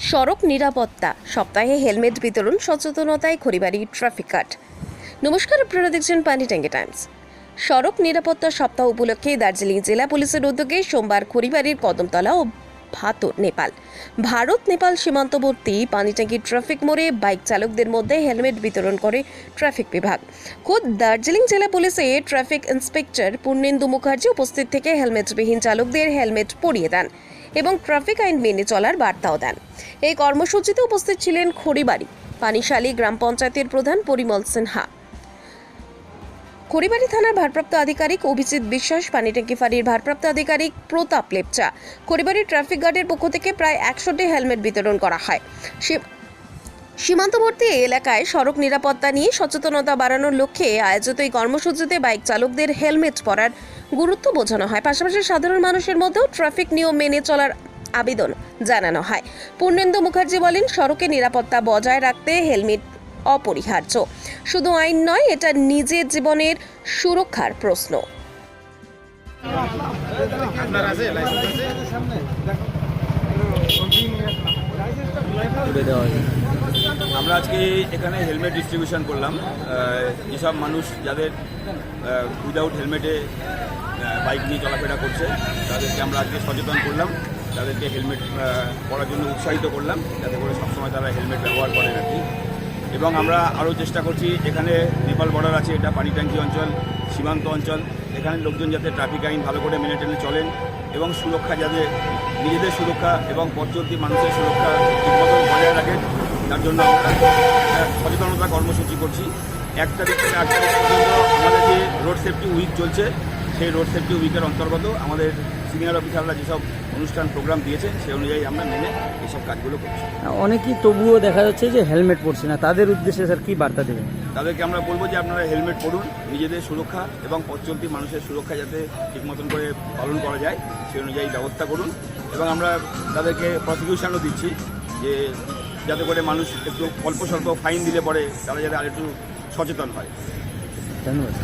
সড়ক নিরাপত্তা। সপ্তাহে হেলমেট বিতরণ, সচেতনতায় খড়িবাড়ি ট্রাফিক কাট। নমস্কার, আপনারা দেখছেন পানিট্যাঙ্গি টাইমস। সড়ক নিরাপত্তা সপ্তাহ উপলক্ষে দার্জিলিং জেলা পুলিশের উদ্যোগে সোমবার খড়িবাড়ির কদমতলা ও ভাতো নেপাল। ভারত, নেপাল সীমান্তবর্তী পানিট্যাঙ্কি ট্রাফিক মোড়ে বাইক চালকদের মধ্যে হেলমেট বিতরণ করে ট্রাফিক বিভাগ। খোদ দার্জিলিং জেলা পুলিশে ট্রাফিক ইন্সপেক্টর পূর্ণেন্দু মুখার্জি উপস্থিত থেকে হেলমেটবিহীন চালকদের হেলমেট পরিয়ে দেন এবং ট্রাফিক আইন মেনে চলার বার্তাও দেন। এই কর্মসূচিতে উপস্থিত ছিলেন খড়িবাড়ি, পানিশালী গ্রাম পঞ্চায়েতের প্রধান পরিমল সিনহা। খড়িবাড়ি থানার ভারপ্রাপ্ত আধিকারিক অভিজিৎ বিশ্বাস পানিট্যাঙ্কি ফাঁড়ির ভারপ্রাপ্ত আধিকারিক প্রতাপ লেপচা। খড়িবাড়ি ট্রাফিক গার্ডের পক্ষ থেকে প্রায় একশোটি হেলমেট বিতরণ করা হয়। সীম- সীমান্তবর্তী এলাকায় সড়ক নিরাপত্তা নিয়ে সচেতনতা বাড়ানোর লক্ষ্যে আয়োজিত এই কর্মসূচিতে বাইক চালকদের হেলমেট পরার গুরুত্ব বোঝানো হয়। পাশাপাশি সাধারণ মানুষের মধ্যেও ট্রাফিক নিয়ম মেনে চলার আবেদন জানানো হয়। পূর্ণেন্দু মুখার্জি বলেন, সড়কে নিরাপত্তা বজায় রাখতে হেলমেট অপরিহার্য। শুধু আইন নয়, এটা নিজের জীবনের সুরক্ষার প্রশ্ন। আমরা আজকে এখানে হেলমেট ডিস্ট্রিবিউশন করলাম। যেসব মানুষ যাদের উইদাউট হেলমেটে বাইক নিয়ে চলাফেরা করছে, তাদেরকে আমরা আজকে সচেতন করলাম। তাদেরকে হেলমেট পরার জন্য উৎসাহিত করলাম। যাতে করে সবসময় তারা হেলমেট ব্যবহার করেন আর কি। এবং আমরা আরও চেষ্টা করছি এখানে নেপাল বর্ডার আছে, এটা পানি ট্যাঙ্কি অঞ্চল, সীমান্ত অঞ্চল, এখানে লোকজন যাতে ট্রাফিক আইন ভালো করে মেনে টেনে চলেন এবং সুরক্ষা যাতে নিজেদের সুরক্ষা এবং পথচলতি মানুষের সুরক্ষা ঠিকমতো বজায় রাখেন, তার জন্য আমরা সচেতনতা কর্মসূচি করছি। এক তারিখ থেকে আট তারিখ পর্যন্ত রোড সেফটি উইক চলছে। সেই রোড সেফটি উইকের অন্তর্গত আমাদের সিনিয়র অফিসাররা যেসব অনুষ্ঠান প্রোগ্রাম দিয়েছে সেই অনুযায়ী আমরা মেনে এইসব কাজগুলো করছি। অনেকেই তবুও দেখা যাচ্ছে যে হেলমেট পরছে না। তাদের উদ্দেশ্যে স্যার কী বার্তা দেবেন? তাদেরকে আমরা বলব যে আপনারা হেলমেট পরুন নিজেদের সুরক্ষা এবং পথ চলতি মানুষের সুরক্ষা যাতে ঠিক মতন করে পালন করা যায় সেই অনুযায়ী ব্যবস্থা করুন। এবং আমরা তাদেরকে প্রসিকিউশনও দিচ্ছি যে যাতে করে মানুষ একটু অল্প স্বল্প ফাইন দিলে পরে তারা যাতে আরেকটু সচেতন হয়। ধন্যবাদ